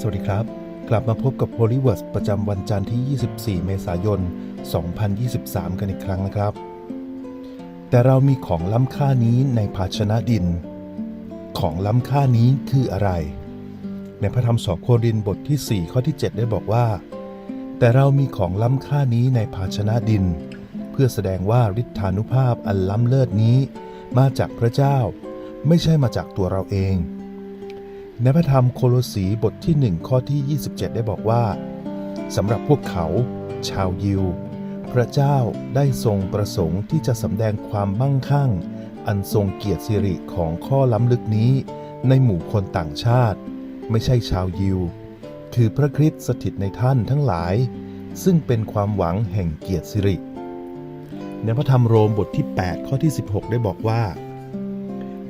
สวัสดีครับ กลับมาพบกับ h o l y w o r d ประจำวันจันทร์ที่ 24 เมษายน 2023 กันอีกครั้งนะครับ แต่เรามีของล้ำค่านี้ในภาชนะดิน ของล้ำค่านี้คืออะไร ในพระธรรมสองโครินบทที่ 4 ข้อที่ 7 ได้บอกว่า แต่เรามีของล้ำค่านี้ในภาชนะดิน เพื่อแสดงว่าฤทธานุภาพอันล้ำเลิศนี้ มาจากพระเจ้า ไม่ใช่มาจากตัวเราเอง ในพระธรรมโคโลสีบทที่ 1 ข้อที่ 27 ได้บอกว่าสำหรับพวกเขา ชาวยิว พระเจ้าได้ทรงประสงค์ที่จะสำแดงความมั่งคั่ง อันทรงเกียรติสิริของข้อล้ำลึกนี้ ในหมู่คนต่างชาติ ไม่ใช่ชาวยิว คือพระคริสต์สถิตในท่านทั้งหลาย ซึ่งเป็นความหวังแห่งเกียรติสิริในพระธรรมโรมบทที่ 8 ข้อที่ 16 ได้บอกว่า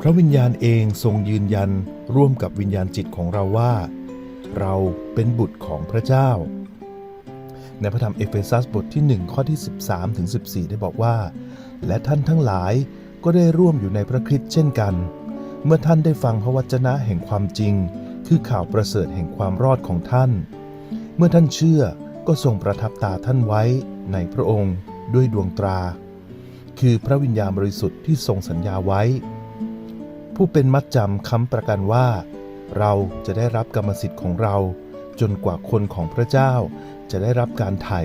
พระวิญญาณเองทรงยืนยันร่วมกับวิญญาณจิตของเราว่า เราเป็นบุตรของพระเจ้า ในพระธรรมเอเฟซัสบทที่ 1 ข้อที่ 13ถึง14 ได้บอกว่า และท่านทั้งหลายก็ได้ร่วมอยู่ในพระคริสต์เช่นกัน เมื่อท่านได้ฟังพระวจนะแห่งความจริง คือข่าวประเสริฐแห่งความรอดของท่าน เมื่อท่านเชื่อก็ทรงประทับตาท่านไว้ในพระองค์ด้วยดวงตรา คือพระวิญญาณบริสุทธิ์ที่ทรงสัญญาไว้ ผู้เป็นมัดจำค้ำประกันว่า เราจะได้รับกรรมสิทธิ์ของเรา จนกว่าคนของพระเจ้า จะได้รับการไถ่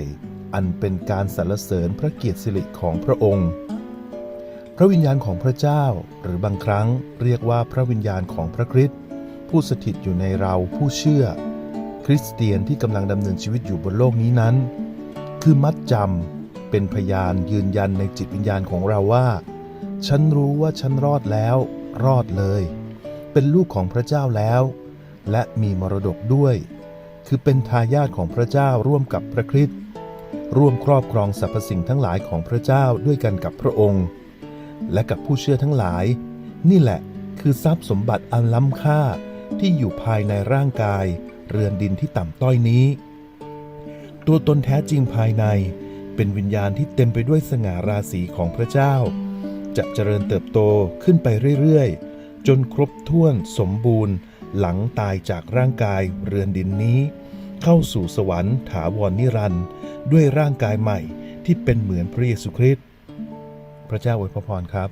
อันเป็นการสรรเสริญพระเกียรติสิริของพระองค์ พระวิญญาณของพระเจ้าหรือบางครั้งเรียกว่าพระวิญญาณของพระคริสต์ผู้สถิตอยู่ในเราผู้เชื่อ คริสเตียนที่กำลังดำเนินชีวิตอยู่บนโลกนี้นั้น คือมัดจำเป็นพยานยืนยันในจิตวิญญาณของเราว่า ฉันรู้ว่าฉันรอดแล้ว รอดเลย เป็นลูกของพระเจ้าแล้ว และมีมรดกด้วย คือเป็นทายาทของพระเจ้าร่วมกับพระคริสต์ร่วมครอบครองสรรพสิ่งทั้งหลายของพระเจ้าด้วยกันกับพระองค์ และกับผู้เชื่อทั้งหลาย นี่แหละคือทรัพย์สมบัติอันล้ำค่าที่อยู่ภายในร่างกาย เรือนดินที่ต่ำต้อยนี้ ตัวตนแท้จริงภายในเป็นวิญญาณที่เต็มไปด้วยสง่าราศีของพระเจ้า จะเจริญเติบโตขึ้นไปเรื่อยๆ จนครบถ้วนสมบูรณ์ หลังตายจากร่างกายเรือนดินนี้ เข้าสู่สวรรค์ถาวรนิรันด์ด้วยร่างกายใหม่ที่เป็นเหมือนพระเยซูคริสต์พระเจ้าอวยพรครับ